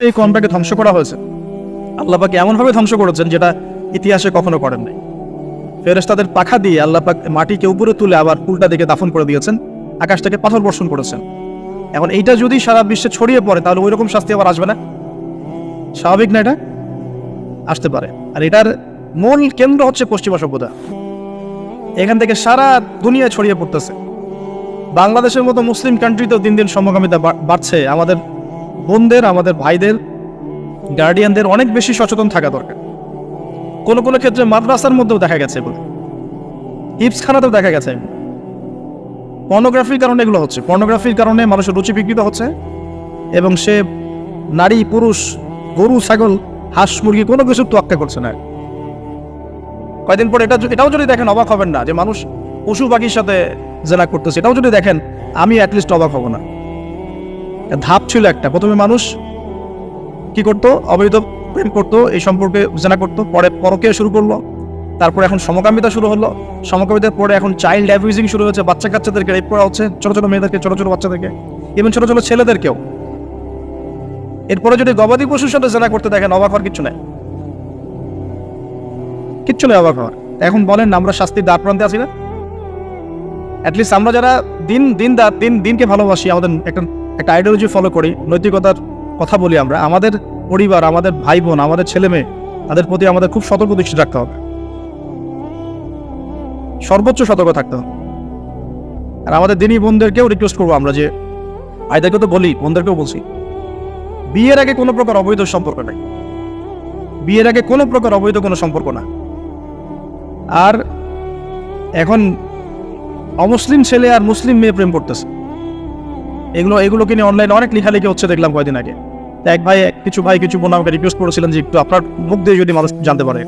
এই কমটাকে ধ্বংস করা হয়েছে। আল্লাহ পাক এমনভাবে ধ্বংস করেছেন যেটা ইতিহাসে কখনো করেন নাই। ফেরেশতাদের পাখা দিয়ে আল্লাহ পাক মাটিকে উপরে তুলে আবার উল্টা দিকে দাফন করে দিয়েছেন আকাশ থেকে পাথর বর্ষণ করেছেন। এখন এইটা যদি সারা বিশ্বে ছড়িয়ে পড়ে, তাহলে ওই রকম শাস্তি আবার আসবে না? স্বাভাবিক না এটা? আসতে পারে। আর এটার মূল কেন্দ্র হচ্ছে পশ্চিমা সভ্যতা। এখান থেকে সারা দুনিয়া ছড়িয়ে পড়তেছে। বাংলাদেশের মতো মুসলিম কান্ট্রিতেও দিন দিন সমকামিতা বাড়ছে। আমাদের বোনদের, আমাদের ভাইদের গার্ডিয়ানদের অনেক বেশি সচেতন থাকা দরকার। কোনো কোনো ক্ষেত্রে মাদ্রাসার মধ্যেও দেখা গেছে এগুলো। হিপসখানাতেও দেখা গেছে। পর্নোগ্রাফির কারণে এগুলো হচ্ছে। পর্নোগ্রাফির কারণে মানুষের রুচি বিকৃত হচ্ছে এবং সে নারী, পুরুষ, গরু, ছাগল, হাঁস, মুরগি কোনো কিছু তোয়াক্কা করছে না। কয়েকদিন পর এটা এটাও যদি দেখেন অবাক হবেন না যে মানুষ পশু পাখির সাথে জেনা করতেছে। এটাও যদি দেখেন, আমি অ্যাটলিস্ট অবাক হব না। ধাপ ছিল একটা। প্রথমে মানুষ কি করতো? অবৈধ প্রেম করতো, এই সম্পর্কে জেনা করতো। পরে পরকে শুরু করল। তারপরে এখন সমকামিতা শুরু হলো। সমকামিতার পরে এখন চাইল্ড অ্যাবিউজিং শুরু হচ্ছে বাচ্চা কাচ্চাদেরকে রেপ করা হচ্ছে। ছোটো ছোটো মেয়েদেরকে, ছোটো ছোটো বাচ্চাদেরকে। ইভেন ছোটো ছোটো ছেলেদেরকেও। এরপরে যদি গবাদি পশুর সাথে জেনা করতে দেখেন, অবাক হওয়ার কিচ্ছু নেই। কিচ্ছু নেই অবাক হওয়ার। এখন বলেন, আমরা শাস্তির দ্বার প্রান্তে আছি না? অ্যাটলিস্ট আমরা যারা দিন দিন দিন, দিনকে ভালোবাসি, আমাদের একটা একটা আইডিওলজি ফলো করি, নৈতিকতার কথা বলি আমরা, আমাদের পরিবার, আমাদের ভাই বোন আমাদের ছেলে মেয়ে তাদের প্রতি আমাদের খুব সতর্ক দৃষ্টি রাখতে হবে। সর্বোচ্চ সতর্ক থাকতে হবে। আর আমাদের দিনই বোনদেরকেও রিকোয়েস্ট করব আমরা যে আইদাকে তো বলি, বোনদেরকেও বলছি, বিয়ের আগে কোনো প্রকার অবৈধ সম্পর্ক নাই। বিয়ের আগে কোনো প্রকার অবৈধ কোনো সম্পর্ক না। আর এখন অমুসলিম ছেলে আর মুসলিম মেয়ে প্রেম করতেছে। এগুলো, এগুলোকে নিয়ে অনলাইনে অনেক লেখালেখি হচ্ছে দেখলাম কয়দিন আগে। এক ভাই, কিছু ভাই, কিছু বোন আমাকে রিকোয়েস্ট করেছিলেন যে একটু আপনার মুখ দিয়ে যদি মানুষ জানতে পারে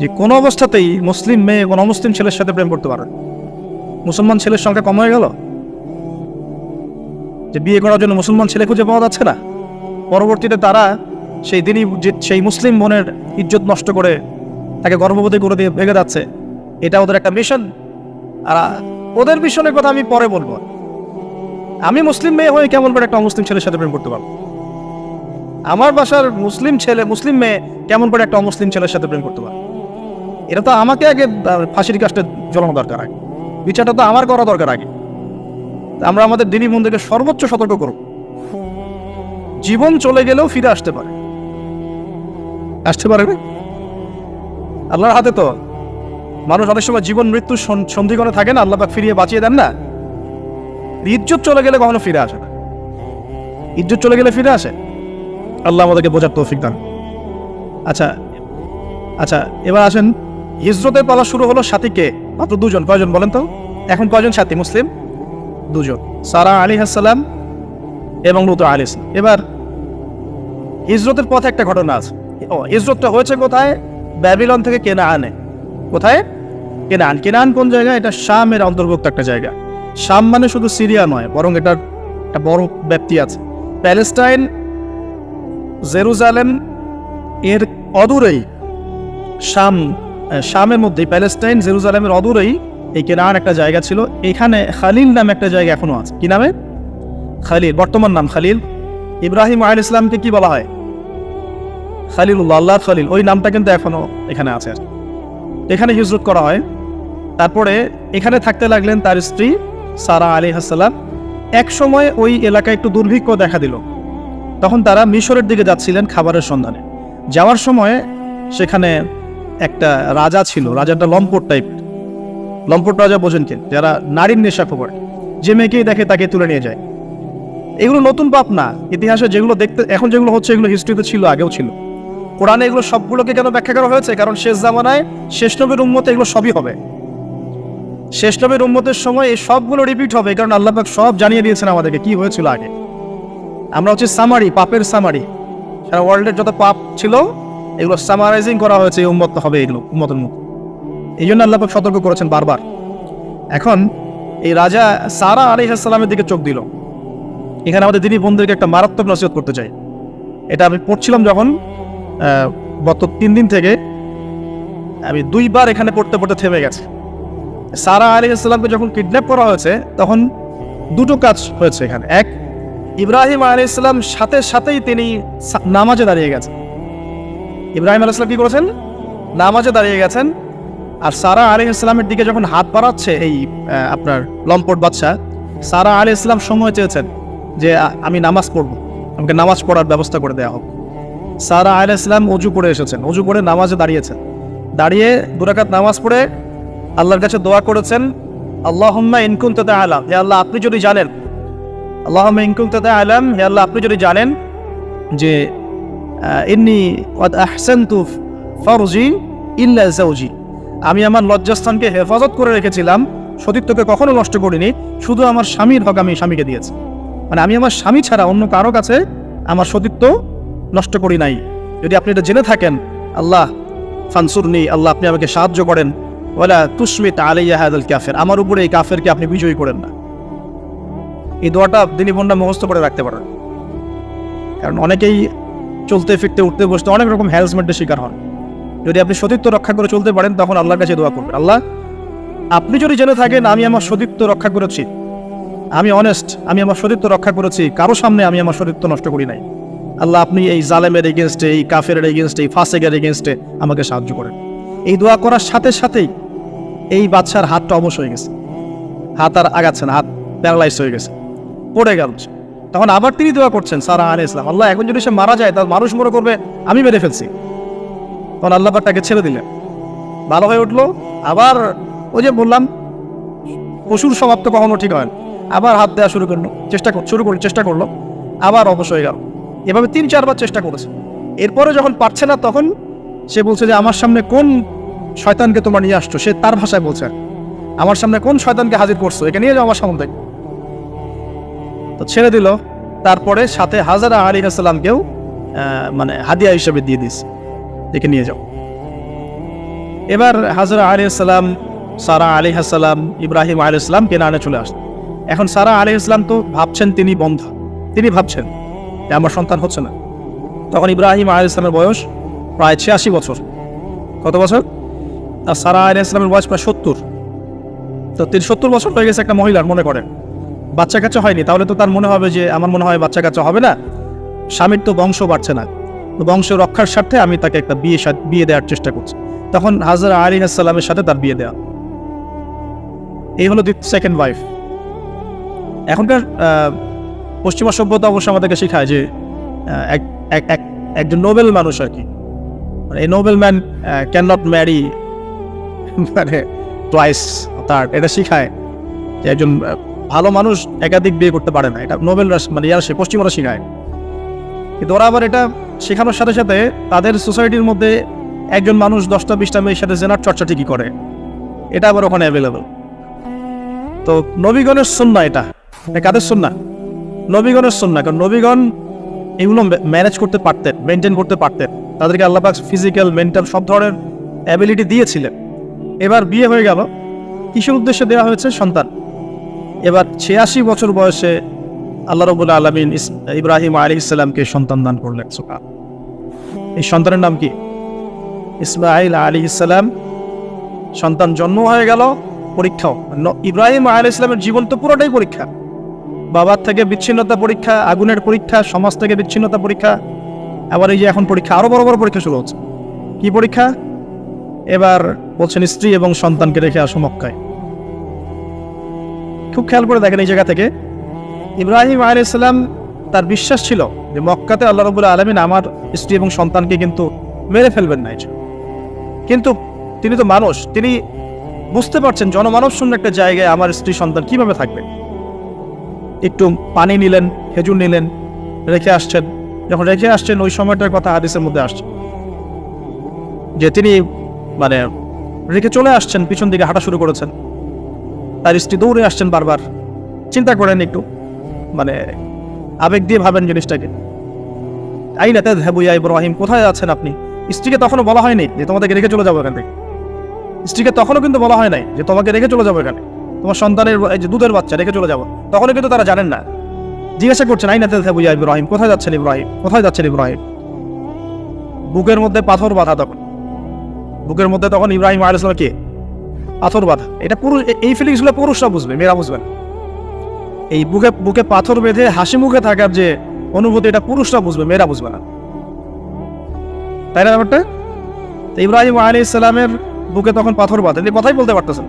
যে কোনো অবস্থাতেই মুসলিম মেয়ে, কোনো অমুসলিম ছেলের সাথে প্রেম করতে পারে মুসলমান ছেলের সংখ্যা কম হয়ে গেল? যে বিয়ে করার জন্য মুসলমান ছেলে খুঁজে পাওয়া যাচ্ছে না। পরবর্তীতে তারা সেই দিনই সেই মুসলিম বোনের ইজ্জত নষ্ট করে তাকে গর্ভবতী করে দিয়ে ভেঙে যাচ্ছে এটা ওদের একটা মিশন আর, ওদের মিশনের কথা আমি পরে বলব। আমি মুসলিম মেয়ে হয়ে কেমন করে একটা অমুসলিম ছেলের সাথে প্রেম করতে পারব? আমার বাসার মুসলিম ছেলে, মুসলিম মেয়ে কেমন করে একটা অমুসলিম ছেলের সাথে প্রেম করতে পারে এটা তো আমাকে আগে ফাঁসির কাজটা জ্বলানো দরকার আগে। বিচারটা তো আমার করা দরকার আগে। আমরা আমাদের দিনী বন্ধুকে সর্বোচ্চ সতর্ক করব। জীবন চলে গেলেও ফিরে আসতে পারে। আসতে পারে আল্লাহর হাতে তো মানুষ অনেক সময় জীবন মৃত্যু সন- সন্ধিক্ষণে থাকে না, আল্লাহ ফিরিয়ে বাঁচিয়ে দেন না। ইজ্জত চলে গেলে কখনো ফিরে আসে না। ইজ্জত চলে গেলে ফিরে আসে? আল্লাহ আমাদেরকে বোঝার তৌফিক দান। আচ্ছা আচ্ছা এবার আসেন, হিজরতের পালা শুরু হলো সাথীকে মাত্র দুজন, কয়জন বলেন তো? এখন কয়জন সাথী, মুসলিম? দুজন। সারা আলী হাসালাম এবং লুত আলী এবার, হিজরতের পথে একটা ঘটনা আছে। ও, হিজরতটা হয়েছে কোথায়? ব্যাবিলন থেকে কেনা আনে কোথায়? কেনান। কেনান কোন জায়গা? এটা শামের অন্তর্ভুক্ত একটা জায়গা। শাম মানে শুধু সিরিয়া নয় বরং এটার একটা বড় ব্যাপ্তি আছে। প্যালেস্টাইন জেরুজালেম এর অদূরেই শাম আহ, শামের মধ্যে প্যালেস্টাইন জেরুজালেমের অদূরেই এই কেনার একটা জায়গা ছিল। এখানে খালিল নামে একটা জায়গা এখনও আছে। কি নামে? খালিল বর্তমান নাম খালিল। ইব্রাহিম আল ইসলামকে কি বলা হয়? খালিলুল্লাহ আল্লাহ খালিল। ওই নামটা কিন্তু এখনও এখানে আছে। এখানে হিজরত করা হয়। তারপরে এখানে থাকতে লাগলেন তার স্ত্রী সারা আলী হাসালাম এক সময় ওই এলাকায় একটু দুর্ভিক্ষ দেখা দিল। তখন তারা মিশরের দিকে যাচ্ছিলেন খাবারের সন্ধানে। যাওয়ার সময় সেখানে একটা রাজা ছিল, রাজাটা লম্পট টাইপ লম্পট রাজা বোঝেন কে? যারা নারীর নেশা খবর যে মেয়েকেই দেখে তাকে তুলে নিয়ে যায়। এগুলো নতুন পাপ না। ইতিহাসে যেগুলো দেখতে, এখন যেগুলো হচ্ছে, এগুলো হিস্ট্রিতে ছিল, আগেও ছিল। কোরআনে এগুলো সবগুলোকে কেন ব্যাখ্যা করা হয়েছে? কারণ শেষ জামানায় শেষ নবীর উম্মতে এগুলো সবই হবে। শেষ নবীর উম্মতের সময় এই সবগুলো রিপিট হবে, কারণ আল্লাহ পাক সব জানিয়ে দিয়েছেন আমাদেরকে কি হয়েছিল আগে। আমরা হচ্ছে সামারি পাপের সামারি সারা ওয়ার্ল্ডের যত পাপ ছিল, এগুলো সামারাইজিং করা হয়েছে, এই উম্মত হবে এগুলো উম্মতের মুখ। এই জন্য আল্লাহ পাক সতর্ক করেছেন বারবার। এখন এই রাজা সারা আলিহাসাল্লামের দিকে চোখ দিল। এখানে আমাদের দিনী বন্ধুদেরকে একটা মারাত্মক নসিহত করতে চাই। এটা আমি পড়ছিলাম যখন গত তিন দিন থেকে, আমি দুইবার এখানে পড়তে পড়তে থেমে গেছে। সারা আলী ইসলামকে যখন কিডন্যাপ করা হয়েছে, তখন দুটো কাজ হয়েছে এখানে। এক, ইব্রাহিম আলাইসাল্লাম সাথে সাথেই তিনি নামাজে দাঁড়িয়ে গেছেন। ইব্রাহিম আলাইসাল্লাম কি করেছেন? নামাজে দাঁড়িয়ে গেছেন। আর সারা আলী ইসলামের দিকে যখন হাত বাড়াচ্ছে, এই আপনার লম্পট বাদশাহ, সারা আলী ইসলাম সময় চেয়েছেন যে আমি নামাজ পড়ব। আমাকে নামাজ পড়ার ব্যবস্থা করে দেওয়া হোক। সারা আলী ইসলাম অজু পড়ে এসেছেন। অজু করে নামাজে দাঁড়িয়েছেন। দাঁড়িয়ে দুরাকাত নামাজ পড়ে আল্লাহর কাছে দোয়া করেছেন, আল্লাহম্মা ইনকুন তাতে আলাম হে আল্লাহ, আপনি যদি জানেন, আল্লাহম্মা ইনকুন তাতে আলাম হে আল্লাহ, আপনি যদি জানেন যে ইন্নি ওয়াদ আহসানতু ফরজি ইল্লা জাওজি আমি আমার লজ্জাস্থানকে হেফাজত করে রেখেছিলাম সতীত্বকে কখনো নষ্ট করিনি, শুধু আমার স্বামীর হক আমি স্বামীকে দিয়েছি। মানে আমি আমার স্বামী ছাড়া অন্য কারও কাছে আমার সতীত্ব নষ্ট করি নাই। যদি আপনি এটা জেনে থাকেন, আল্লাহ, ফানসুরনি, আল্লাহ, আপনি আমাকে সাহায্য করেন। ওলা তুসমিত আলাইয়া হাদাল কাফের। আমার উপরে এই কাফেরকে আপনি বিজয়ী করেন না। এই দোয়াটা দিনী বন্যা মুখস্থ করে রাখতে পারেন। কারণ অনেকেই চলতে ফিরতে, উঠতে বসতে অনেক রকম হ্যারাসমেন্টের শিকার হন। যদি আপনি সতীত্ব রক্ষা করে চলতে পারেন, তখন আল্লাহর কাছে দোয়া করবেন। আল্লাহ, আপনি যদি জেনে থাকেন, আমি আমার সতীত্ব রক্ষা করেছি। আমি অনেস্ট আমি আমার সতীত্ব রক্ষা করেছি। কারও সামনে আমি আমার সতীত্ব নষ্ট করি নাই। আল্লাহ আপনি এই জালেমের এগেনস্টে এই কাফের এগেনস্টে এই ফাসেকের এগেনস্টে আমাকে সাহায্য করেন। এই দোয়া করার সাথে সাথেই এই বাচ্চার হাতটা অবশ হয়ে গেছে। হাত আর আগাচ্ছে না, হাত প্যারালাইজ হয়ে গেছে। পড়ে গেল তখন আবার তিনি দোয়া করছেন, সারা আলী ইসলাম, আল্লাহ, এখন যদি সে মারা যায়, তার মানুষ মনে করবে, আমি মেরে ফেলছি। তখন আল্লাহ তাকে ছেড়ে দিলেন। ভালো হয়ে উঠল, আবার ওই যে বললাম পশুর সমাপ্ত কখনো ঠিক হয়। আবার হাত দেওয়া শুরু করল, চেষ্টা শুরু করল চেষ্টা করল, আবার অবশ হয়ে গেল। এভাবে তিন, চারবার চেষ্টা করেছে। এরপরে যখন পারছে না, তখন সে বলছে যে, আমার সামনে কোন শয়তানকে তোমার নিয়ে আসছো, সে তার ভাষায় বলছে আমার সামনে কোন শয়তানকে হাজির করছ? একে নিয়ে যাও আমার সামনে। তো ছেড়ে দিল। তারপরে সাথে হাজারা আলী আসসালামকেও মানে হাদিয়া হিসেবে দিয়ে দিস একে নিয়ে যাও। এবার হাজরা আলী আসসালাম সারা আলী আসসালাম ইব্রাহিম আলী ইসলাম কেনানে চলে আসলেন এখন সারা আলী ইসলাম তো ভাবছেন তিনি বন্ধ। তিনি ভাবছেন যে আমার সন্তান হচ্ছে না। তখন ইব্রাহিম আলী ইসলামের বয়স প্রায় ছিয়াশি বছর। কত বছর? আর সারা আলী ইসলামের বয়স প্রায় সত্তর। তো তিনি সত্তর বছর হয়ে গেছে একটা মহিলার, মনে করেন। বাচ্চা কাচ্চা হয়নি, তাহলে তো তার মনে হবে যে, আমার মনে হয় বাচ্চা কাচ্চা হবে না। স্বামীর তো বংশ বাড়ছে না। তো বংশ রক্ষার স্বার্থে আমি তাকে একটা বিয়ে বিয়ে দেওয়ার চেষ্টা করছি। তখন হাজার আলী আসসালামের সাথে তার বিয়ে দেওয়া। এই হলো সেকেন্ড ওয়াইফ এখনকার পশ্চিমা সভ্যতা অবশ্য আমাদেরকে শেখায় যে এক- একজন নোবেল মানুষ আর কি। মানে এই noble man can not marry মানে টয়েস তার। এটা শিখায় যে একজন ভালো মানুষ একাধিক বিয়ে করতে পারে না। এটা নোবেল মানে ইয়ার সে পশ্চিমারা শেখায়। কিন্তু ওরা আবার এটা শেখানোর সাথে সাথে তাদের সোসাইটির মধ্যে একজন মানুষ দশটা বিশটা মেয়ের সাথে জেনার চর্চা ঠিকই করে। এটা আবার ওখানে অ্যাভেলেবল তো নবীগণের সন্না এটা। কাদের সন্না? নবীগণের সন্না। কারণ নবীগণ এগুলো ম্যানেজ করতে পারতেন মেনটেন করতে পারতেন। তাদেরকে আল্লাপাক ফিজিক্যাল মেন্টাল সব ধরনের অ্যাবিলিটি দিয়েছিলেন। এবার বিয়ে হয়ে গেল। কিসের উদ্দেশ্যে দেওয়া হয়েছে সন্তান? এবার ছিয়াশি বছর বয়সে আল্লাহ রবুল্লা আলমিন ইব্রাহিম আলী ইসলামকে সন্তান দান করলেন। সুকা এই সন্তানের নাম কি? ইসমাইল আলী ইসলাম সন্তান জন্ম হয়ে গেল, পরীক্ষাও। ইব্রাহিম আলী ইসলামের জীবন তো পুরোটাই পরীক্ষা। বাবার থেকে বিচ্ছিন্নতা পরীক্ষা, আগুনের পরীক্ষা, সমাজ থেকে বিচ্ছিন্নতা পরীক্ষা। আবার এই যে এখন পরীক্ষা, আরও বড় বড় পরীক্ষা শুরু হচ্ছে। কি পরীক্ষা? এবার বলছেন, স্ত্রী এবং সন্তানকে রেখে আসো মক্কায়। খুব খেয়াল করে দেখেন এই জায়গা থেকে। ইব্রাহিম আলাইসাল্লাম তার বিশ্বাস ছিল যে মক্কাতে আল্লাহ রবুল্লা আলমিন আমার স্ত্রী এবং সন্তানকে কিন্তু মেরে ফেলবেন না কিন্তু তিনি তো মানুষ, তিনি বুঝতে পারছেন জনমানব শূন্য একটা জায়গায় আমার স্ত্রী, সন্তান কীভাবে থাকবে। একটু পানি নিলেন, খেজুর নিলেন, রেখে আসছেন। যখন রেখে আসছেন, ওই সময়টার কথা হাদিসের মধ্যে আসছে। যে তিনি মানে রেখে চলে আসছেন, পিছন দিকে হাঁটা শুরু করেছেন। তার স্ত্রী দৌড়ে আসছেন বারবার। চিন্তা করেন একটু মানে আবেগ দিয়ে ভাবেন জিনিসটাকে। আই না তাই ইয়া ইব্রাহিম, কোথায় আছেন আপনি? স্ত্রীকে তখনও বলা হয়নি যে তোমাদেরকে রেখে চলে যাব এখান থেকে। স্ত্রীকে তখনও কিন্তু বলা হয় নাই যে তোমাকে রেখে চলে যাব এখানে। তোমার সন্তানের, এই যে দুধের বাচ্চা, রেখে চলে যাব। তখনও কিন্তু তারা জানেন না। জিজ্ঞাসা করছেন, আই না তাই ইয়া ইব্রাহিম, কোথায় যাচ্ছেন ইব্রাহিম? কোথায় যাচ্ছেন ইব্রাহিম? বুকের মধ্যে পাথর বাঁধা তখন। বুকের মধ্যে তখন ইব্রাহিম আলাইসালাম কে? পাথর বাঁধা। এটা পুরুষ এই ফিলিংসগুলো পুরুষরা বুঝবে, মেয়েরা বুঝবেন এই বুকে বুকে পাথর বেঁধে হাসি মুখে থাকার যে অনুভূতি, এটা পুরুষরা বুঝবে, মেয়েরা বুঝবে না। তাই না ব্যাপারটা? ইব্রাহিম আলী ইসলামের বুকে তখন পাথর বাঁধে। তিনি কথাই বলতে পারতেছেন।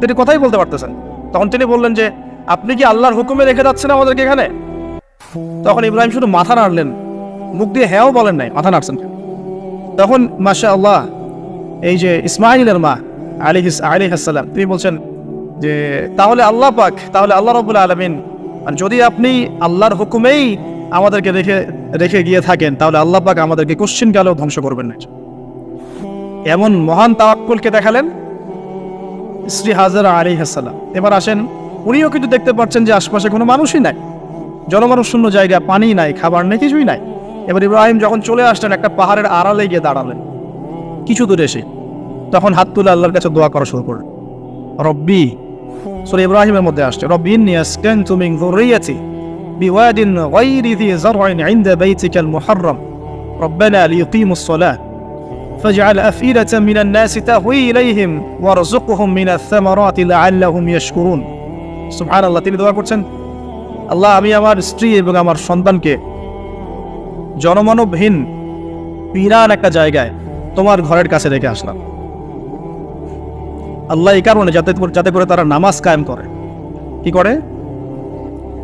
তিনি কথাই বলতে পারতেছেন। তখন তিনি বললেন যে, আপনি কি আল্লাহর হুকুমে রেখে যাচ্ছেন আমাদেরকে এখানে? তখন ইব্রাহিম শুধু মাথা নাড়লেন। মুখ দিয়ে হ্যাঁও বলেন নাই, মাথা নাড়ছেন। তখন মাসা আল্লাহ এই যে ইসমাইলের মা আলী আলী হাসালাম তিনি বলছেন যে, তাহলে আল্লাহ পাক, তাহলে আল্লাহ রবুল আলমিন মানে যদি আপনি আল্লাহর হুকুমেই আমাদেরকে রেখে রেখে গিয়ে থাকেন, তাহলে আল্লাহ পাক আমাদেরকে কোশ্চিন কালেও ধ্বংস করবেন না। এমন মহান তাওয়াক্কুলকে দেখালেন শ্রী হাজার আলী হাসালাম এবার আসেন, উনিও কিন্তু দেখতে পাচ্ছেন যে আশপাশে কোনো মানুষই নাই। জনমানুষ শূন্য জায়গা পানি নাই, খাবার নেই, কিছুই নাই। এবার ইব্রাহিম যখন চলে আসলেন একটা পাহাড়ের আড়ালে গিয়ে দাঁড়ালেন কিছু দূরে এসে তখন হাত তুলে আল্লাহর কাছে দোয়া করা শুরু করলেন রব্বি সুরে ইব্রাহিমের মধ্যে আসছে রব্বিন ইয়াসকানতু মিন যুররিয়াতি বিওয়াদিন গায়রি ذي زرع عند بيتك المحرم ربنا ليقيموا الصلاة فاجعل أفئدة من الناس تهوي إليهم وارزقهم من الثمرات لعلهم يشكرون سبحان الله তিনি দোয়া করছেন আল্লাহ আমি আমার স্ত্রী এবং আমার সন্তানকে জনমানবহীন বিরান একটা জায়গায় তোমার ঘরের কাছে রেখে আসলাম। আল্লাহ এই কারণে যাতে যাতে করে তারা নামাজ কায়েম করে। কি করে?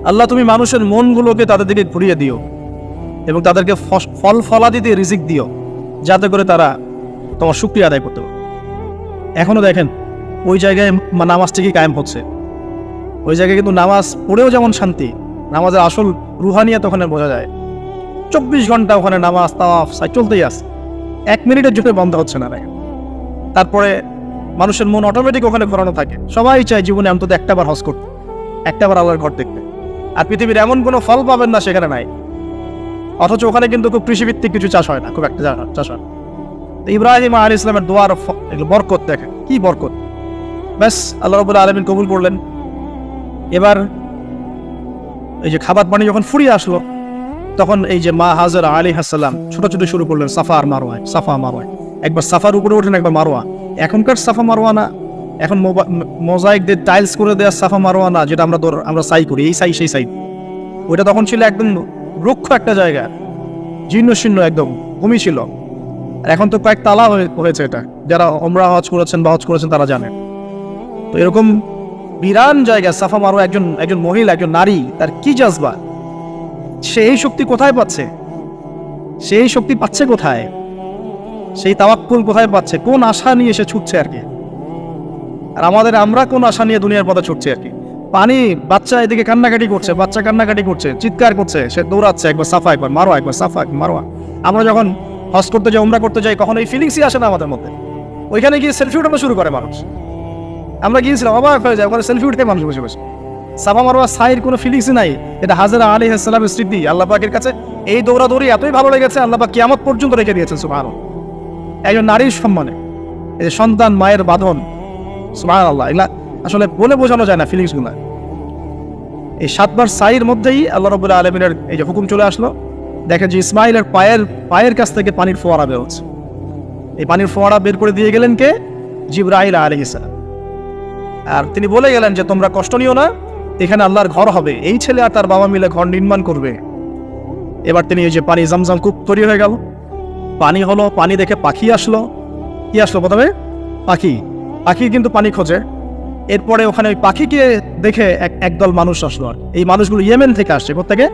আল্লাহ তুমি মানুষের মনগুলোকে তাদের দিকে ঘুরিয়ে দিও এবং তাদেরকে ফল ফলাদি দিয়ে রিজিক দিও, যাতে করে তারা তোমার শুক্রিয়া আদায় করতে পারে। এখনও দেখেন, ওই জায়গায় মা- নামাজ ঠিকই কায়েম হচ্ছে। ওই জায়গায় কিন্তু নামাজ পড়েও যেমন শান্তি, নামাজের আসল রুহানিয়া তখন বোঝা যায়। চব্বিশ ঘণ্টা ওখানে নামাজ তাওয়াফ সাই চলতেই আছে। এক মিনিটের জন্য বন্ধ হচ্ছে না দেখেন তারপরে মানুষের মন অটোমেটিক ওখানে ঘোরানো থাকে। সবাই চায় জীবনে অন্তত একটা বার হজ করতে, একটা বার আল্লাহর ঘর দেখতে। আর পৃথিবীর এমন কোনো ফল পাবেন না সেখানে নাই। অথচ ওখানে কিন্তু খুব কৃষিভিত্তিক কিছু চাষ হয় না, খুব একটা চাষ হয়। তো ইব্রাহিম আলী ইসলামের দোয়ার এগুলো বরকত দেখেন, কি বরকত। ব্যাস, আল্লাহ রবুল্লা আলমিন কবুল করলেন। এবার এই যে খাবার পানি যখন ফুরিয়ে আসলো তখন এই যে মা হাজার আলী হাসাল্লাম ছোট ছোট শুরু করলেন সাফা আর মারোয়ায় সাফা মারোয়ায় একবার সাফার উপরে ওঠেন একবার মারোয়া। এখনকার সাফা মারোয়া না। এখন মোজাইক দিয়ে টাইলস করে দেওয়া সাফা মারোয়া না, যেটা আমরা আমরা সাই করি, এই সাই সেই সাই ওইটা তখন ছিল একদম রুক্ষ একটা জায়গা। জীর্ণ শীর্ণ একদম, ভূমি ছিল। আর এখন তো কয়েক তালা হয়েছে এটা। যারা ওমরা হজ করেছেন বা হজ করেছেন তারা জানেন। তো এরকম বিরান জায়গা, সাফা মারোয়া একজন একজন মহিলা, একজন নারী, তার কি জাজবা? সে এই শক্তি কোথায় পাচ্ছে? সে এই শক্তি পাচ্ছে কোথায়? সেই তাওয়াক্কুল কোথায় পাচ্ছে? কোন আশা নিয়ে সে ছুটছে আর কি? আর আমাদের আমরা কোন আশা নিয়ে দুনিয়ার পথে ছুটছি আর কি? পানি, বাচ্চা এদিকে কান্নাকাটি করছে, বাচ্চা কান্নাকাটি করছে, চিৎকার করছে, সে দৌড়াচ্ছে, একবার সাফা, একবার মারোয়া, একবার সাফা, একবার মারোয়া। আমরা যখন হজ করতে যাই, উমরা করতে যাই, কখন এই ফিলিংসই আসে না আমাদের মধ্যে। ওইখানে গিয়ে সেলফি উঠানো শুরু করে মানুষ। আমরা গিয়েছিলাম, অবাক হয়ে যায় ওখানে সেলফি উঠতে মানুষ বসে বসে। সাফা মারোয়া সাইর কোনো ফিলিংসই নাই। এটা হাজারা আলী হাসলামের স্মৃতি, আল্লাহ পাকের কাছে। এই দৌড়াদৌড়ি এতই ভালো লেগেছে, আল্লাহ পাক কিয়ামত পর্যন্ত রেখে দিয়েছেন সুবাহ একজন নারীর সম্মানে, এই যে সন্তান মায়ের বাঁধন সুবাহ আল্লাহ এগুলা আসলে বলে বোঝানো যায় না ফিলিংসগুলো এই সাতবার সাইর মধ্যেই আল্লাহ রবুল্লাহ আলমিনের এই যে হুকুম চলে আসলো। দেখেন যে ইসমাইলের পায়ের পায়ের কাছ থেকে পানির ফোয়ারা বের হচ্ছে। এই পানির ফোয়ারা বের করে দিয়ে গেলেন কে? জিব্রাইল আলী ইসলাম আর তিনি বলে গেলেন যে, তোমরা কষ্ট নিও না এখানে আল্লাহর ঘর হবে। এই ছেলে আর তার বাবা মিলে ঘর নির্মাণ করবে। এবার তিনি এই যে পানি জামজাম কূপ তৈরি হয়ে গেল। পানি হলো, পানি দেখে পাখি আসলো। কি আসলো প্রথমে? পাখি। পাখি কিন্তু পানি খোঁজে। এরপরে ওখানে ওই পাখিকে দেখে এক, একদল মানুষ আসলো আর। এই মানুষগুলো ইয়েমেন থেকে আসছে থেকে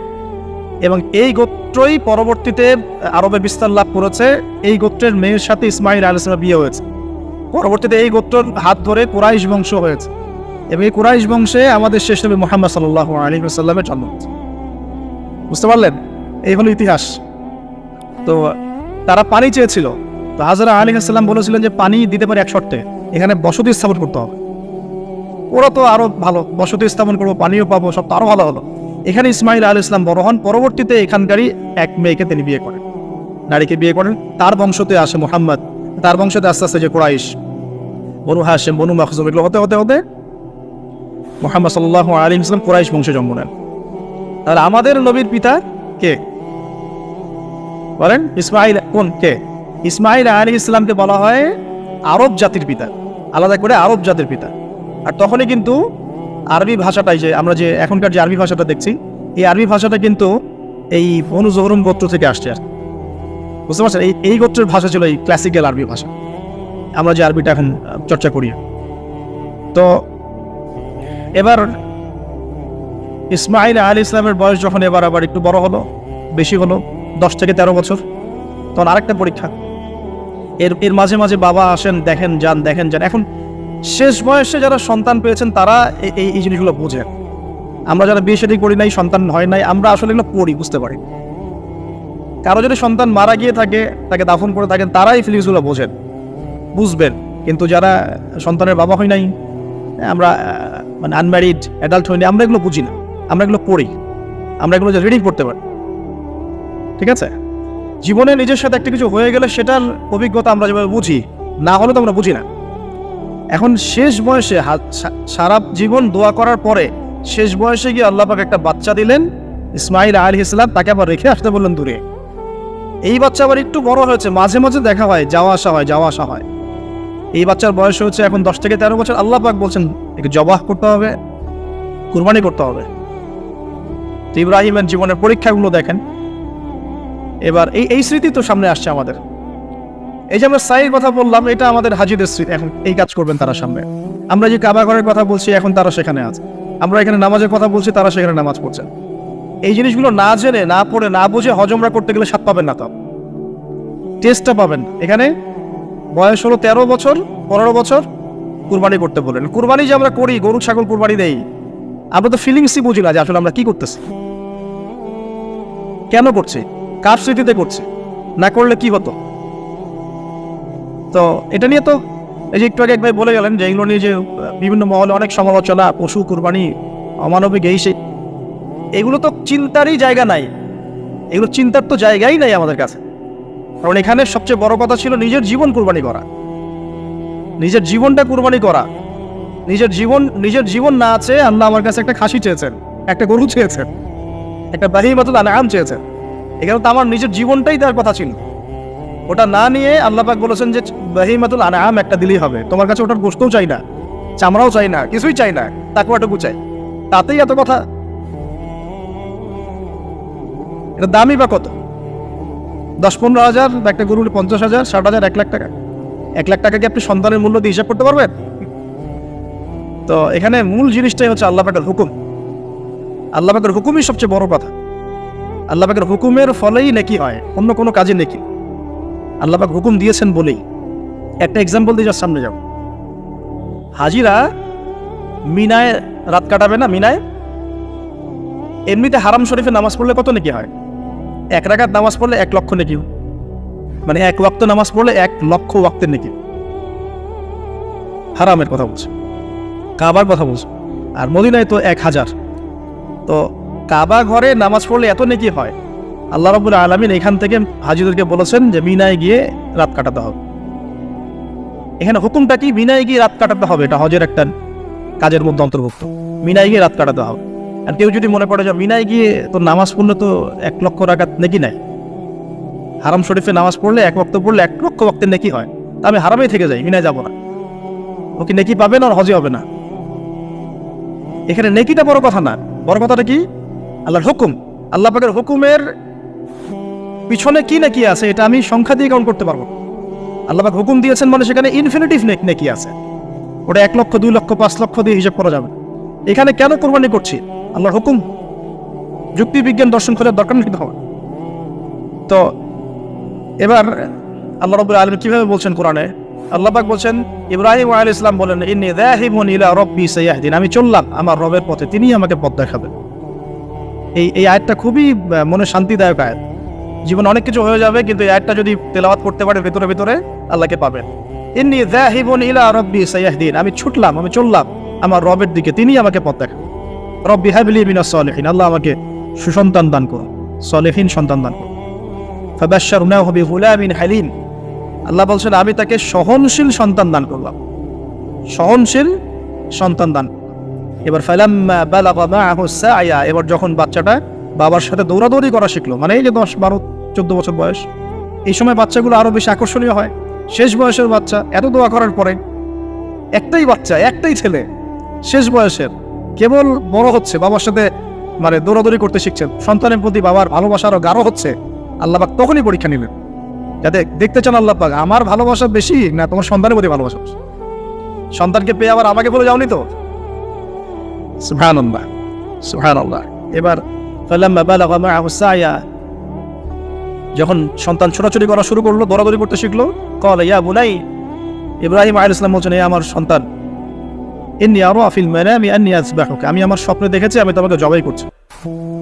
এবং এই গোত্রই পরবর্তীতে আরবে বিস্তার লাভ করেছে। এই গোত্রের মেয়ের সাথে ইসমাইল আলাইসলামের বিয়ে হয়েছে। পরবর্তীতে এই গোত্রর হাত ধরে কুরাইশ বংশ হয়েছে। এবং এই কুরাইশ বংশে আমাদের শেষ নবী মোহাম্মদ সাল্লাহ আলী সাল্লামের জন্ম। বুঝতে পারলেন? এই হলো ইতিহাস। তো তারা পানি চেয়েছিল। তো হাজারা আলী হাসাল্লাম বলেছিলেন যে পানি দিতে পারে এক শর্তে, এখানে বসতি স্থাপন করতে হবে। ওরা তো আরও ভালো, বসতি স্থাপন করব, পানিও পাবো, সব তো আরও ভালো হলো। এখানে ইসমাইল আল ইসলাম বড় হন, পরবর্তীতে এখানকারই এক মেয়েকে তিনি বিয়ে করেন। নারীকে বিয়ে করেন, তার বংশতে আসে মোহাম্মদ, তার বংশতে আস্তে আস্তে যে কুরাইশ, বনু হাসেম বনু মখজুম, এগুলো হতে হতে হতে মোহাম্মদ সাল্লাহ আলী ইসলাম কুরাইশ বংশে জন্ম নেন। তাহলে আমাদের নবীর পিতা কে? বলেন, ইসমাইল কোন কে? ইসমাইল আলী ইসলামকে বলা হয় আরব জাতির পিতা। আলাদা করে আরব জাতির পিতা। আর তখনই কিন্তু আরবি ভাষাটাই যে আমরা যে এখনকার যে আরবি ভাষাটা দেখছি, এই আরবি ভাষাটা কিন্তু এই বনু জহরুম গোত্র থেকে আসছে আর বুঝতে পারছেন? এই এই গোত্রের ভাষা ছিল এই ক্লাসিক্যাল আরবি ভাষা। আমরা যে আরবিটা এখন চর্চা করি। তো এবার ইসমাইল আলী ইসলামের বয়স যখন এবার আবার একটু বড় হলো, বেশি হলো, দশ থেকে তেরো বছর, তখন আরেকটা পরীক্ষা। এর এর মাঝে মাঝে বাবা আসেন, দেখেন, যান দেখেন, যান। এখন শেষ বয়সে যারা সন্তান পেয়েছেন, তারা এই এই জিনিসগুলো বোঝেন আমরা যারা বিয়ে শাদী করি নাই, সন্তান হয় নাই, আমরা আসলে এগুলো পড়ি, বুঝতে পারি। কারও যদি সন্তান মারা গিয়ে থাকে, তাকে দাফন করে থাকেন, তারাই ফিলিংসগুলো বোঝেন, বুঝবেন। কিন্তু যারা সন্তানের বাবা হয় নাই আমরা মানে আনম্যারিড অ্যাডাল্ট হয়নি আমরা এগুলো বুঝি না। আমরা এগুলো পড়ি। আমরা এগুলো রিডিং করতে পারি। ঠিক আছে? জীবনে নিজের সাথে একটা কিছু হয়ে গেলে সেটার অভিজ্ঞতা আমরা যেভাবে বুঝি, না হলে তো আমরা বুঝি না। এখন শেষ বয়সে সারা জীবন দোয়া করার পরে শেষ বয়সে গিয়ে আল্লাহ পাক একটা বাচ্চা দিলেন, ইসমাইল আলী ইসলাম তাকে আবার রেখে আসতে বললেন দূরে। এই বাচ্চা আবার একটু বড় হয়েছে, মাঝে মাঝে দেখা হয়, যাওয়া আসা হয়, যাওয়া আসা হয়। এই বাচ্চার বয়স হচ্ছে এখন দশ থেকে তেরো বছর। আল্লাহ পাক বলছেন, একে জবাহ করতে হবে, কুরবানি করতে হবে। তো ইব্রাহিমের জীবনের পরীক্ষাগুলো দেখেন। এবার এই এই স্মৃতি তো সামনে আসছে আমাদের। এই যে আমরা সাইয়ের কথা বললাম, এটা আমাদের হাজিদের স্মৃতি। এখন এই কাজ করবেন তারা সামনে। আমরা যে কাবা ঘরের কথা বলছি, এখন তারা সেখানে আছে। আমরা এখানে নামাজের কথা বলছি, তারা সেখানে নামাজ পড়ছেন এই জিনিসগুলো না জেনে, না পড়ে, না বুঝে হজমরা করতে গেলে স্বাদ পাবেন না তো। টেস্টটা পাবেন। এখানে বয়স হলো তেরো বছর, পনেরো বছর, কুরবানি করতে বলেন কুরবানি যে আমরা করি, গরু, ছাগল কুরবানি দেই, আমরা তো ফিলিংসই বুঝি না যে আসলে আমরা কি করতেছি। কেন করছি? কার স্মৃতিতে করছি? না করলে কি হতো? তো এটা নিয়ে তো এই যে একটু আগে এক ভাই বলে গেলেন যে এগুলো নিয়ে যে বিভিন্ন মহলে অনেক সমালোচনা, পশু কুরবানি, অমানবিক এই সেই, এগুলো তো চিন্তারই জায়গা নাই। এগুলো চিন্তার তো জায়গাই নাই আমাদের কাছে। কারণ এখানে সবচেয়ে বড় কথা ছিল নিজের জীবন কুরবানি করা। নিজের জীবনটা কুরবানি করা। নিজের জীবন নিজের জীবন না আছে আল্লাহ আমার কাছে একটা খাসি চেয়েছেন, একটা গরু চেয়েছেন, একটা বাহিমাতুল আনাম চেয়েছেন। এখানে তো আমার নিজের জীবনটাই দেওয়ার কথা ছিল। ওটা না নিয়ে আল্লাহ পাক বলেছেন যে বাহিমাতুল আনাম একটা দিলেই হবে। তোমার কাছে ওটার গোস্তও চাই না, চামড়াও চাই না, কিছুই চাই না তাকুয়াটুকু চাই। তাতেই এত কথা। এটা দামই বা কত? দশ পনেরো হাজার বা একটা গরুর পঞ্চাশ হাজার, ষাট হাজার, এক লাখ টাকা। এক লাখ টাকা কি আপনি সন্তানের মূল্য দিয়ে হিসাব করতে পারবেন? তো এখানে মূল জিনিসটাই হচ্ছে আল্লাহ পাকের হুকুম। আল্লাহ পাকের হুকুমই সবচেয়ে বড় কথা। আল্লাহ পাকের হুকুমের ফলেই নেকি হয়, অন্য কোনো কাজে নেকি। আল্লাহ পাক হুকুম দিয়েছেন বলেই। একটা এক্সাম্পল দিয়ে যার সামনে যাও। হাজিরা মিনায় রাত কাটাবে না, মিনায়? এমনিতে হারাম শরীফে নামাজ পড়লে কত নেকি হয়? এক রাকাত নামাজ পড়লে এক লক্ষ নেকি মানে এক ওয়াক্ত নামাজ পড়লে এক লক্ষ ওয়াক্তের নেকি হারামের কথা বলছে। কাবার কথা বলছে। আর মদিনায় তো এক হাজার। তো কাবা ঘরে নামাজ পড়লে এত নেকি হয়? আল্লাহ রবুল আলমিন এখান থেকে হাজিদেরকে বলেছেন যে মিনায় গিয়ে রাত কাটাতে হবে। এখানে হুকুমটা কি? মিনায় গিয়ে রাত কাটাতে হবে? এটা হজের একটা কাজের মধ্যে অন্তর্ভুক্ত। মিনায় গিয়ে রাত কাটাতে হবে। আর কেউ যদি মনে পড়ে যে মিনায় গিয়ে তো নামাজ পড়লে তো এক লক্ষ রাকাত নেকি নাই। হারাম শরীফে নামাজ পড়লে এক বক্ত পড়লে এক লক্ষ বক্তের নেকি হয়। তা আমি হারামেই থেকে যাই, মিনায় যাব না। ও কি নেকি পাবে না হজে হবে না? এখানে নেকিটা বড় কথা না। বড় কথাটা কি? আল্লাহর হুকুম। আল্লাহ পাকের হুকুমের পিছনে কি নাকি আছে, এটা আমি সংখ্যা দিয়ে কাউন্ট করতে পারব। আল্লাহ পাক হুকুম দিয়েছেন মানে সেখানে ইনফিনিটিভ নেকি আছে। ওটা এক লক্ষ, দুই লক্ষ, পাঁচ লক্ষ দিয়ে হিসাব করা যাবে। এখানে কেন কোরবানি করছি? আল্লাহর হুকুম, যুক্তি, বিজ্ঞান, দর্শন খোঁজার দরকার নেই হবে তো এবার আল্লাহ রবুল আলম কীভাবে বলছেন কোরআনে? আল্লাহ পাক বলছেন, ইব্রাহিম আল ইসলাম বলেন, ইন্নি যাহিবুন ইলা রব্বি সাইয়াহদিন। আমি চললাম আমার রবের পথে, তিনিই আমাকে পথ দেখাবেন। এই এই আয়াতটা খুবই মনে শান্তিদায়ক আয়াত। জীবন অনেক কিছু হয়ে যাবে, কিন্তু এই আয়াতটা যদি তেলাওয়াত করতে পারে, ভেতরে ভেতরে আল্লাহকে পাবেন। ইন্নি যাহিবুন ইলা রব্বি সাইয়াহদিন। আমি ছুটলাম, আমি চললাম, আমার রবের দিকে তিনি আমাকে পথ দেখাবেন। রব্বি হাবলি মিনাস সলিহিন, আল্লাহ আমাকে সুসন্তান দান করুন, সলেহীন সন্তান দান করুন। ফাবাশশারনাহু বিগুলামিন হালিম। আল্লাহ বলছেন, আমি তাকে সহনশীল সন্তান দান করলাম। সহনশীল সন্তান দান এবার ফালাম্মা বালাগা মাআহু সায়া এবার যখন বাচ্চাটা বাবার সাথে দৌড়াদৌড়ি করা শিখলো মানে এই যে দশ, বারো, চোদ্দ বছর বয়স, এই সময় বাচ্চাগুলো আরও বেশি আকর্ষণীয় হয়। শেষ বয়সের বাচ্চা, এত দোয়া করার পরে একটাই বাচ্চা, একটাই ছেলে, শেষ বয়সের কেবল বড় হচ্ছে, বাবার সাথে মানে দৌড়াদৌড়ি করতে শিখছেন। সন্তানের প্রতি বাবার ভালোবাসা আরও গাঢ় হচ্ছে। আল্লাহ পাক তখনই পরীক্ষা নিলেন। যাতে দেখতে চান আল্লাহ পাক, আমার ভালোবাসা বেশি না তোমার সন্তানের প্রতি ভালোবাসা? সন্তানকে পেয়ে আবার আমাকে বলে যাওনি তো? সুবহানাল্লাহ সুবহানাল্লাহ। এবার ফালাম্মা বালাগা মাআহু সায়া। যখন সন্তান ছোটাছুটি করা শুরু করল, দৌড়াদৌড়ি করতে শিখলো কল ইয়া বুনাই, ইব্রাহিম আলাইহিস সালাম বলছেন, "এ আমার সন্তান ইন্নি আরও আফিল মানামি আন্নি আজবাহুকা আমি আমার স্বপ্নে দেখেছি, আমি তোমাকে জবাই করছি।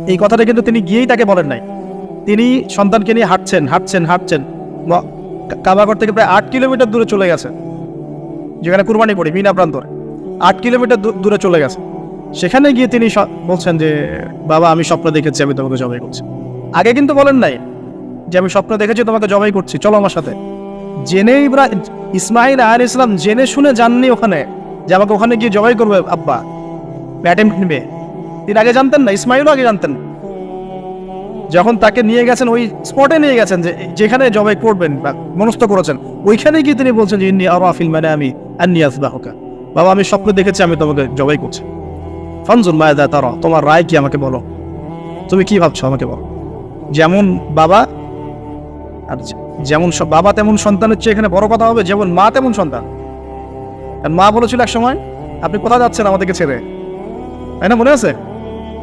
এই কথাটা কিন্তু তিনি গিয়েই তাকে বলেন নাই। তিনি সন্তানকে নিয়ে হাঁটছেন হাঁটছেন হাঁটছেন। কাবাগর থেকে প্রায় আট কিলোমিটার দূরে চলে গেছে। যেখানে কুরবানি করি, মিনা প্রান্তরে। আট কিলোমিটার দূরে চলে গেছে। সেখানে গিয়ে তিনি বলছেন যে, বাবা, আমি স্বপ্ন দেখেছি, আমি তোমাকে জবাই করছি। আগে কিন্তু বলেন নাই যে, আমি স্বপ্ন দেখেছি, তোমাকে জবাই করছি। চলো আমার সাথে। জেনে ইব্রাহিম ইসমাইল আর ইসলাম জেনে শুনে যাননি ওখানে। যে আমাকে ওখানে গিয়ে জবাই করবে, আব্বা। অ্যাটেম্প নেবে। তিনি আগে জানতেন না? ইসমাইলও আগে জানতেন। যখন তাকে নিয়ে গেছেন, ওই স্পটে নিয়ে গেছেন যে যেখানে জবাই করবেন বা মনস্থ করেছেন, ওইখানে গিয়ে তিনি বলছেন যে, ইন্নি আরও আফিল মানে আমি আন্নি আসবাহুকা বাবা, আমি স্বপ্ন দেখেছি, আমি তোমাকে জবাই করছি। ফানজুল মায়াদা তারা, তোমার রায় কি আমাকে বলো? তুমি কি ভাবছ আমাকে বলো? যেমন বাবা আর যেমন বাবা তেমন সন্তানের চেয়ে এখানে বড় কথা হবে, যেমন মা তেমন সন্তান। মা বলেছিল এক সময়, আপনি কোথায় যাচ্ছেন আমাদেরকে ছেড়ে? তাই না, মনে আছে?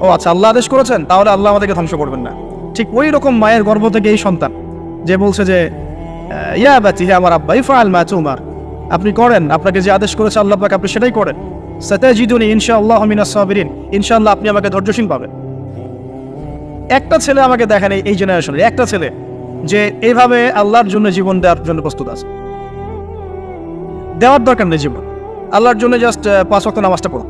ও আচ্ছা আল্লাহ আদেশ করেছেন, তাহলে আল্লাহ আমাদেরকে ধ্বংস করবেন না। ঠিক ওই রকম মায়ের গর্ভ থেকে এই সন্তান, যে বলছে যে ইয়া বাতি, হে আমার আব্বা ইফা আল মাচু উমার আপনি করেন, আপনাকে যে আদেশ করেছে আল্লাহ পাক, আপনি সেটাই করেন। সাতাজিদুনি ইনশাআল্লাহ মিনা সাবিরিন, ইনশাআল্লাহ আপনি আমাকে ধৈর্যশীল পাবেন। একটা ছেলে আমাকে দেখেন এই- এই জেনারেশনের একটা ছেলে, যে এইভাবে আল্লাহর জন্য জীবন দেওয়ার জন্য প্রস্তুত আছে। দেওয়ার দরকার নেই জীবন। আল্লাহর জন্য জাস্ট পাঁচ ওয়াক্ত নামাজটা পড়ো।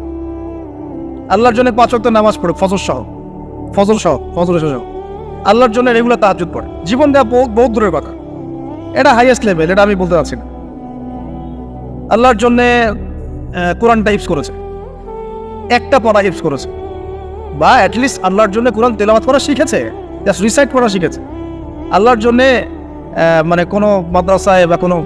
আল্লাহর জন্য পাঁচ ওয়াক্ত নামাজ পড়ো ফজর সহ। ফজর সহ ফজর সহ আল্লাহর জন্য রেগুলার তাহাজুদ পড়ে। জীবন দেওয়া বহুত বহুত দূরের কথা। এটা হাইয়েস্ট লেভেল এটা আমি বলতে পারছি না। আল্লাহর জন্যে আহ, কোরআনটা ইপস করেছে। একটা পড়া ইপস করেছে। বা অ্যাটলিস্ট আল্লাহর জন্য কোরআন তেলাওয়াত করা শিখেছে। জাস্ট রিসাইট করা শিখেছে। আল্লাহর জন্যে মানে কোনো মাদ্রাসায় বা কোনো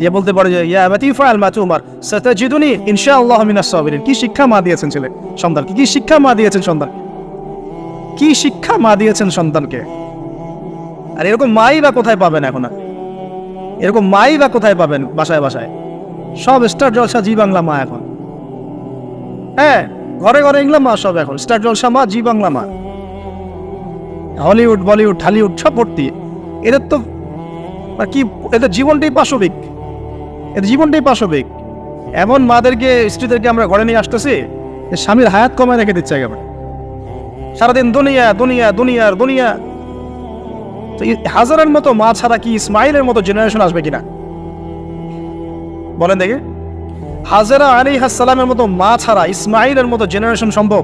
যে বলতে পারে যে, ইয়া বাতিফা আল মাতুমার সাতাজিদুনি ইনশাআল্লাহ মিনাস সাবিরিন। কি শিক্ষা মা দিয়েছেন ছেলে সন্তানকে? কি শিক্ষা মা দিয়েছেন সন্তান কি শিক্ষা মা দিয়েছেন সন্তানকে? আর এরকম মাই বা কোথায় পাবেন এখন আর? এরকম মাই বা কোথায় পাবেন বাসায় বাসায়? সব স্টার জলসা জি বাংলা মা এখন। হ্যাঁ ঘরে ঘরে এগুলো মা সব এখন। স্টার জলসা মা, জি বাংলা মা। হলিউড, বলিউড, ঢালিউড সব ভর্তি। এদের তো আর কি, এদের জীবনটাই পাশবিক। এদের জীবনটাই পাশবিক। এমন মাদেরকে, স্ত্রীদেরকে আমরা ঘরে নিয়ে আসতেছি স্বামীর হায়াত কমায় রেখে দিচ্ছে একেবারে। সারাদিন দুনিয়া দুনিয়া দুনিয়ার দুনিয়া। হাজারের মতো মা ছাড়া কি ইসমাইলের মতো জেনারেশন আসবে কিনা? বলেন দেখি। হাজারা আলী সালামের মতো মা ছাড়া ইসমাইলের মতো জেনারেশন সম্ভব?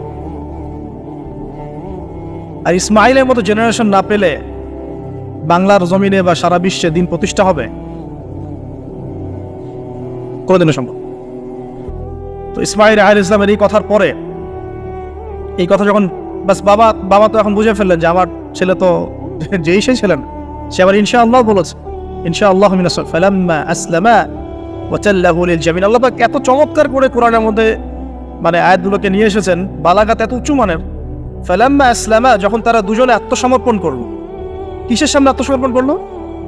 আর ইসমাইলের মতো জেনারেশন না পেলে বাংলার জমিনে বা সারা বিশ্বে দিন প্রতিষ্ঠা হবে? কোনোদিনও সম্ভব। তো ইসমাইল আহ ইসলামের এই কথার পরে, এই কথা যখন, বাস বাবা বাবা তো এখন বুঝে ফেললেন যে আমার ছেলে তো যেই সেই ছিলেন, সে আবার ইনশা আল্লাহ বলেছে ইনশা আল্লাহ আসলামা ওয়াতাল্লাহু লিল জামিন আল্লাহ পাক এত চমৎকার করে কোরআনের মধ্যে মানে আয়াতগুলোকে নিয়ে এসেছেন, বালাগাত এত উঁচু মানের, ফালাম্মা আসলামা, যখন তারা দুজনে আত্মসমর্পণ করল। কিসের সামনে আত্মসমর্পণ করল?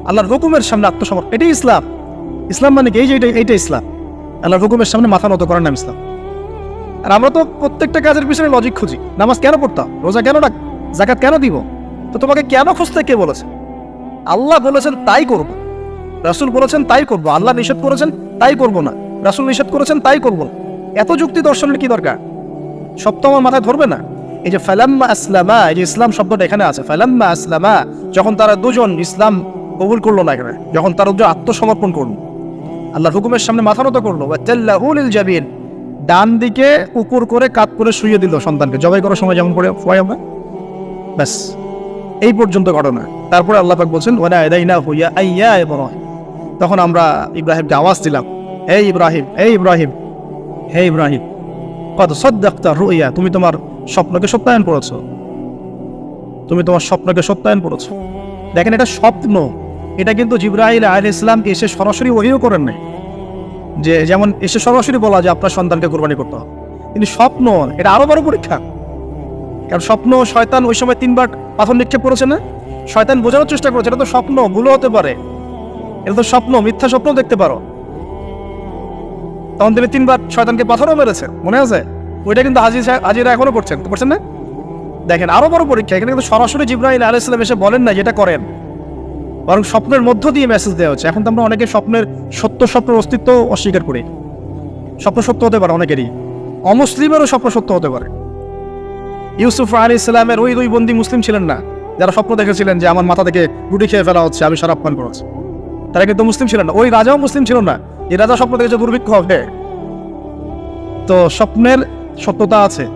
আল্লাহর হুকুমের সামনে আত্মসমর্পণ, এটাই ইসলাম। ইসলাম মানে কি? এই যে এইটা এইটা ইসলাম। আল্লাহর হুকুমের সামনে মাথা নত করার নাম ইসলাম। আর আমরা তো প্রত্যেকটা কাজের পিছনে লজিক খুঁজি। নামাজ কেন পড়তাম? রোজা কেন রাখ জাকাত কেন দিব? তো তোমাকে কেন খুঁজতে কে বলেছে? আল্লাহ বলেছেন, তাই করব। রাসুল বলেছেন, তাই করব। আল্লাহ নিষেধ করেছেন, তাই করব না। রাসুল নিষেধ করেছেন, তাই করব। এত যুক্তি দর্শনের কি দরকার? সব তো আমার মাথায় ধরবে না। এই যে ফালাম্মা আসলামা, এই যে ইসলাম শব্দটা এখানে আছে। ফালাম্মা আসলামা, যখন তারা দুজন ইসলাম কবুল করল না এখানে, যখন তারা দুজন আত্মসমর্পণ করল আল্লাহর হুকুমের সামনে মাথা নত করল। ওয়াতাল্লাহু লিল জাবিন। ডান দিকে উপর করে কাত করে শুয়ে দিল সন্তানকে। জবাই করার সময় যেমন করে ফয় ব্যাস। এই পর্যন্ত ঘটনা। তারপরে আল্লাহ পাক বলছেন ওরা এদাইনা হইয়া আইয়া ইব্রাহিম। তখন আমরা ইব্রাহিমকে আওয়াজ দিলাম, হে ইব্রাহিম হে ইব্রাহিম হে ইব্রাহিম কত সদ্দাক্তা রুইয়া, তুমি তোমার স্বপ্নকে সত্যায়ন করেছ। তুমি তোমার স্বপ্নকে সত্যায়ন করেছ। দেখেন এটা স্বপ্ন। এটা কিন্তু জিব্রাহিল আল ইসলাম এসে সরাসরি ওহিও করেন নাই। যে যেমন এসে সরাসরি বলা যে আপনার সন্তানকে কোরবানি করতে হবে। কিন্তু স্বপ্ন, এটা আরও বড় পরীক্ষা। কারণ স্বপ্ন শয়তান ওই সময় তিনবার পাথর নিক্ষেপ করেছে না? শয়তান বোঝানোর চেষ্টা করেছে, এটা তো স্বপ্ন, ভুলও হতে পারে। এটা তো স্বপ্ন, মিথ্যা স্বপ্ন দেখতে পারো। তখন তিনি তিনবার শয়তানকে পাথরও মেরেছে, মনে আছে? ওইটা কিন্তু হাজির হাজিরা এখনও করছেন করছেন না? দেখেন, আরও বড় পরীক্ষা। এখানে কিন্তু সরাসরি জিব্রাহিল আলাইসালাম এসে বলেন না যেটা করেন। বরং স্বপ্নের মধ্য দিয়ে মেসেজ দেওয়া হচ্ছে। এখন তো আমরা অনেকে স্বপ্নের সত্য, স্বপ্নের অস্তিত্ব অস্বীকার করি। স্বপ্ন সত্য হতে পারে অনেকেরই। অমুসলিমেরও স্বপ্ন সত্য হতে পারে। ইউসুফ আলী ইসলামের ওই দুই বন্দী মুসলিম ছিলেন না। যারা স্বপ্ন দেখেছিলেন যে আমার মাথা থেকে রুটি খেয়ে ফেলা হচ্ছে, আমি শরাব পান করেছি। তারা কিন্তু মুসলিম ছিলেন না। ওই রাজাও মুসলিম ছিল না। এই রাজা স্বপ্ন দেখেছে দুর্ভিক্ষ হবে। তো স্বপ্নের সত্যতা আছে।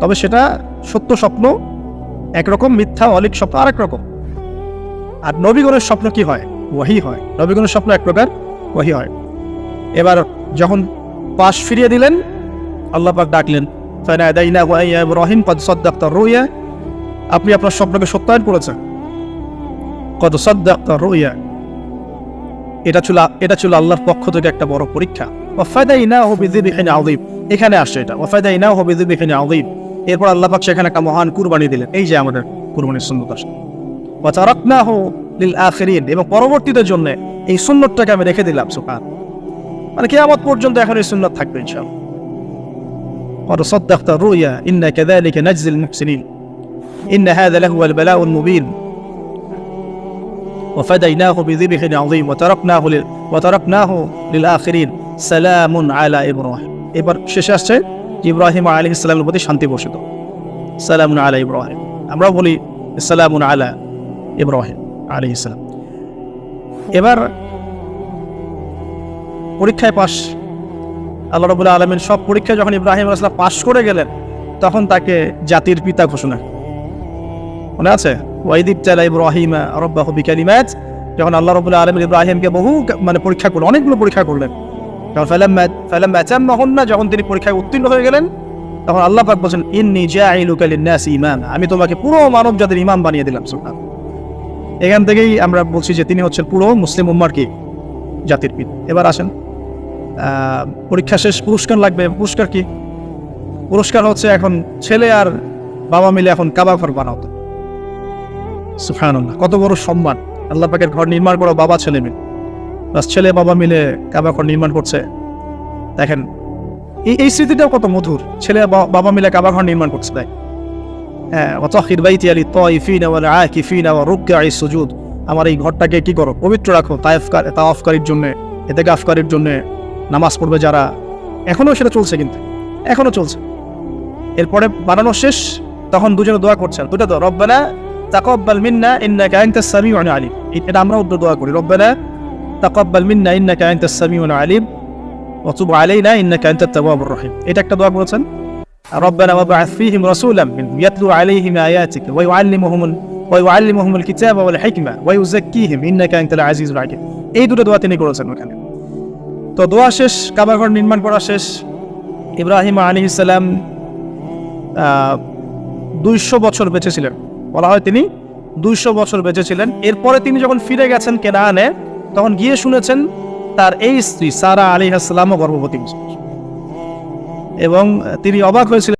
তবে সেটা সত্য স্বপ্ন, একরকম মিথ্যা, অলিক স্বপ্ন, আরেক রকম। আর নবীগণের স্বপ্ন কি হয়? ওয়াহি হয়। নবীগণের স্বপ্ন এক প্রকার, ওয়াহি হয়। এবার যখন পাশ ফিরিয়ে দিলেন, আল্লাহ পাক ডাকলেন ইয়া সাদ্দাকতা রুয়া। আপনি আপনার স্বপ্নকে সত্যায়ন করেছেন। কদ সাদ্দাকতা রুয়া। এটা ছিল এটা ছিল আল্লাহর পক্ষ থেকে একটা বড় পরীক্ষা। ওয়াফাদাইনা হু বিযিবিহিন আযীম। এখানে আসছে এটা। ওয়াফাদাইনা হু বিযিবিহিন আযীম। এরপর আল্লাহ পাক সেখানে একটা মহান কুরবানি দিলেন। এই যে আমাদের কুরবানির সুন্নত আসলে ওয়াতারাকনাহু লিল আখিরিন এবং পরবর্তীদের জন্য এই সুন্নতটাকে আমি রেখে দিলাম সুবহান মানে কিয়ামত পর্যন্ত এখন এই সুন্নত থাকবে ইনশাআল্লাহ قد صدقت الرؤيا إن كذلك نجزي المحسنين إن هذا لهو البلاء المبين وفديناه بذبح عظيم وتركناه لل... وتركناه للآخرين سلام على إبراهيم এবার শেষে আসছে যে ইব্রাহিম আলী ইসলামের প্রতি শান্তি বসিত সালামুন আলা ইব্রাহিম আমরা বলি সালামুন আলা ইব্রাহিম আলী ইসলাম এবার পরীক্ষায় পাশ, আল্লাহ রবুল্লাহ আলমের সব পরীক্ষায় যখন ইব্রাহিম আলাইসাল্লাম পাশ করে গেলেন, তখন তাকে জাতির পিতা ঘোষণা। মনে আছে? ওয়াইদিব চালা ইব্রাহিম রব্বাহ বিকালিমাত, যখন আল্লাহ রবুল্লাহ আলম ইব্রাহিমকে বহু মানে পরীক্ষা করলেন, অনেকগুলো পরীক্ষা করলেন। যখন ফেলাম ফেলাম ম্যাচাম হন না যখন তিনি পরীক্ষায় উত্তীর্ণ হয়ে গেলেন, তখন আল্লাহ পাক বলছেন, ইন্নি জাইলুকা লিন্নাসি ইমাম আমি তোমাকে পুরো মানব জাতির ইমাম বানিয়ে দিলাম সুবহান এখান থেকেই আমরা বলছি যে তিনি হচ্ছেন পুরো মুসলিম উম্মার কি? জাতির পিতা। এবার আসেন। পরীক্ষা শেষ, পুরস্কার লাগবে। পুরস্কার কি? পুরস্কার হচ্ছে এখন ছেলে আর বাবা মিলে এখন কাবা ঘর বানাতো সুফানুল্লাহ কত বড় সম্মান। আল্লাহ পাকের ঘর নির্মাণ করা, বাবা, ছেলে মিলে বাস ছেলে, বাবা মিলে কাবা ঘর নির্মাণ করছে। দেখেন, এই এই স্মৃতিটাও কত মধুর। ছেলে বাবা মিলে কাবা ঘর নির্মাণ করছে হ্যাঁ অতহির বাইতি আলী তয়ফিন ওয়াল আকিফিন ওয়া রুকআই সুজুদ। আমার এই ঘরটাকে কি করো? পবিত্র রাখো তায়েফকার তাওয়াফকারীর জন্য এতে গাফকারীর জন্য নামাজ পড়বে যারা। এখনও সেটা চলছে কিন্তু এখনও চলছে। এরপরে বানানো শেষ, তখন দুজনে দোয়া করছেন। দুটো তো রব্বানা তাকাব্বাল মিন্না ইন্নাকা আনতাস সামিউল আলিম। এটা আমরা উদ্দ দোয়া করি, রব্বানা তাকাব্বাল মিন্না ইন্নাকা আনতাস সামিউল আলিম। ওয়া তুব আলাইনা ইন্নাকা আনতাত তাওয়াবুর রহিম। এটা একটা দোয়া করেছেন। ربنا وابعث فيهم رسولا منهم يتلو عليهم آياتك ويعلمهم ال- ويعلمهم الكتاب والحكمة ويزكيهم إنك أنت العزيز الحكيم এই দুটো দোয়া তিনি করেছেন ওখানে তো দোয়া শেষ কাবাঘর নির্মাণ করা শেষ ইব্রাহিম আলী ইসলাম দুইশো বছর বেঁচে ছিলেন বলা হয় তিনি দুইশো বছর বেঁচে ছিলেন এরপরে তিনি যখন ফিরে গেছেন কেনানে তখন গিয়ে শুনেছেন তার এই স্ত্রী সারা আলী আসসালামও গর্ভবতী এবং তিনি অবাক হয়েছিলেন